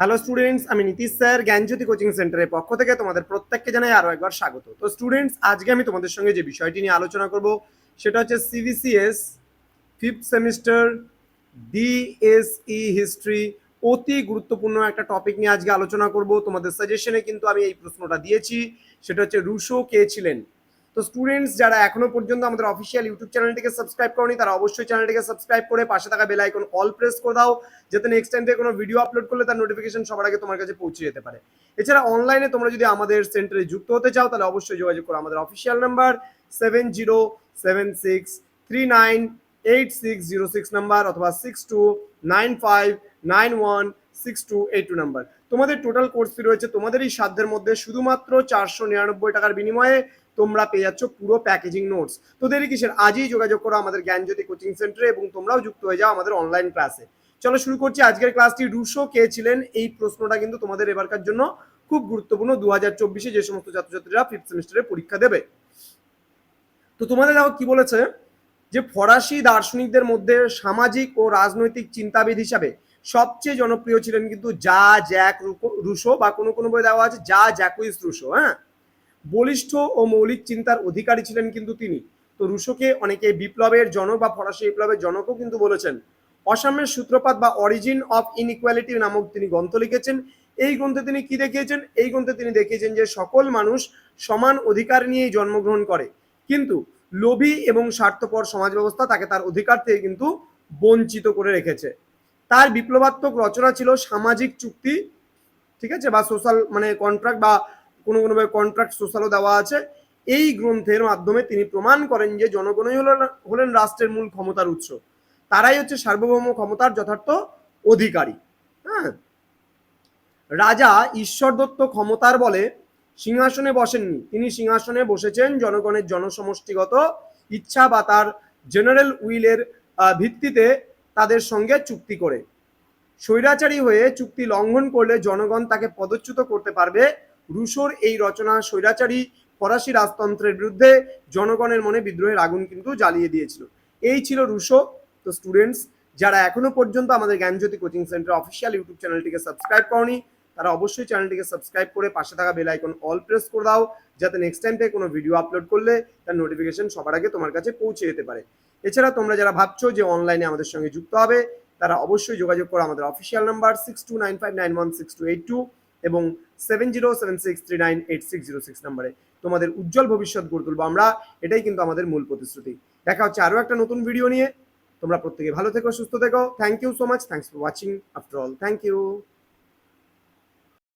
Hello students আমি Nitish sir, জ্ঞানজ্যোতি coaching সেন্টারের পক্ষ থেকে তোমাদের প্রত্যেককে জানাই আরও একবার স্বাগত। তো স্টুডেন্টস আজকে আমি তোমাদের সঙ্গে যে বিষয়টি নিয়ে আলোচনা করব, সেটা হচ্ছে CBCS fifth semester DSE history অতি গুরুত্বপূর্ণ একটা টপিক নিয়ে আজকে আলোচনা করব। তোমাদের সাজেশনে কিন্তু আমি এই প্রশ্নটা দিয়েছি, সেটা হচ্ছে রুশো কে ছিলেন? তো স্টুডেন্টস যারা এখনও পর্যন্ত আমাদের অফিসিয়াল ইউটিউব চ্যানেলটিকে সাবস্ক্রাইব করনি, তারা অবশ্যই চ্যানেলটিকে সাবস্ক্রাইব করে পাশে থাকা বেল আইকন অল প্রেস করে দাও, যাতে নেক্সট টাইম থেকে কোনো ভিডিও আপলোড করলে তার নোটিফিকেশন সবার আগে তোমার কাছে পৌঁছে যেতে পারে। এছাড়া অনলাইনে তোমরা যদি আমাদের সেন্টারে যুক্ত হতে চাও, তাহলে অবশ্যই যোগাযোগ করো। আমাদের official number seven zero seven six three nine eight six zero six number অথবা six two nine five nine one six two eight two number তোমাদের টোটাল কোর্স ফি রয়েছে তোমাদেরই সাধ্যের মধ্যে শুধুমাত্র চারশো নিরানব্বই টাকার বিনিময়ে তোমরা পেয়ে যাচ্ছ পুরো প্যাকেজিং নোটস তো দেরি কিসের? আজই যোগাযোগ করো আমাদের জ্ঞানজ্যোতি কোচিং সেন্টারে এবং তোমরাও যুক্ত হয়ে যাও আমাদের অনলাইন ক্লাসে চলো শুরু করছি আজকের ক্লাসটি রুশো, কে ছিলেন? এই প্রশ্নটা কিন্তু তোমাদের এবারকার জন্য খুব গুরুত্বপূর্ণ। দু হাজার চব্বিশে যে সমস্ত ছাত্রছাত্রীরা ফিফথ সেমিস্টারে পরীক্ষা দেবে। তো তোমাদের দেখো কি বলেছে? যে ফরাসি দার্শনিকদের মধ্যে সামাজিক ও রাজনৈতিক চিন্তাবিদ হিসাবে সবচেয়ে জনপ্রিয় ছিলেন কিন্তু যা জ্যাক রুশো বা কোনো কোনো বই দেওয়া আছে, যা জ্যাকুইস রুশো হ্যাঁ? বলিষ্ঠ ও মৌলিক চিন্তার অধিকারী ছিলেন কিন্তু তিনি। তো রুশোকে অনেকে বিপ্লবের জনক বা ফরাসি বিপ্লবের জনকও কিন্তু বলেছেন। অসাম্যের সূত্রপাত বা অরিজিন অফ ইনইকুয়ালিটি নামক তিনি গ্রন্থ লিখেছেন। এই গ্রন্থে তিনি কি দেখিয়েছেন? এই গ্রন্থে তিনি দেখিয়েছেন যে সকল মানুষ সমান অধিকার নিয়েই জন্মগ্রহণ করে। কিন্তু লোভী এবং স্বার্থপর সমাজ ব্যবস্থা তাকে তার অধিকার থেকে কিন্তু বঞ্চিত করে রেখেছে। তার বিপ্লবাত্মক রচনা ছিল সামাজিক চুক্তি, ঠিক আছে? বা সোশ্যাল মানে কন্ট্রাক্ট বা কোনো কোনোভাবে কন্ট্রাক্ট সোশ্যালও দেওয়া আছে। এই গ্রন্থের মাধ্যমে তিনি প্রমাণ করেন যে জনগণই হলেন হলেন রাষ্ট্রের মূল ক্ষমতার উৎস। তারাই হচ্ছে সার্বভৌম ক্ষমতার যথার্থ অধিকারী। হ্যাঁ? রাজা ঈশ্বর দত্ত ক্ষমতার বলে সিংহাসনে বসেননি। তিনি সিংহাসনে বসেছেন জনগণের জনসমষ্টিগত ইচ্ছা বা তার জেনারেল উইলের ভিত্তিতে তাদের সঙ্গে চুক্তি করে। স্বৈরাচারী হয়ে চুক্তি লঙ্ঘন করলে জনগণ তাকে পদচ্যুত করতে পারবে রুশোর এই রচনা স্বৈরাচারী ফরাসি রাজতন্ত্রের বিরুদ্ধে জনগণের মনে বিদ্রোহের আগুন কিন্তু জ্বালিয়ে দিয়েছিল। এই ছিল রুশো। তো স্টুডেন্টস যারা এখনও পর্যন্ত আমাদের Gyanjyoti coaching centre official YouTube চ্যানেলটিকে সাবস্ক্রাইব করনি, তারা অবশ্যই চ্যানেলটিকে সাবস্ক্রাইব করে পাশে থাকা বেল আইকন অল প্রেস করে দাও, যাতে নেক্সট টাইম থেকে কোনো ভিডিও আপলোড করলে তার নোটিফিকেশন সবার আগে তোমার কাছে পৌঁছে যেতে পারে। এছাড়া তোমরা যারা ভাবছ যে অনলাইনে আমাদের সঙ্গে যুক্ত হবে, তারা অবশ্যই যোগাযোগ করো আমাদের official number six two nine five nine one six two eight two এবং seven zero seven six three nine eight six zero six নাম্বারে তোমাদের উজ্জ্বল ভবিষ্যৎ গড়ে তুলবো আমরা। এটাই কিন্তু আমাদের মূল প্রতিশ্রুতি। দেখা হচ্ছে আরও একটা নতুন ভিডিও নিয়ে। তোমরা প্রত্যেকে ভালো থেকো, সুস্থ থেকো। Thank you so much thanks for watching after all thank you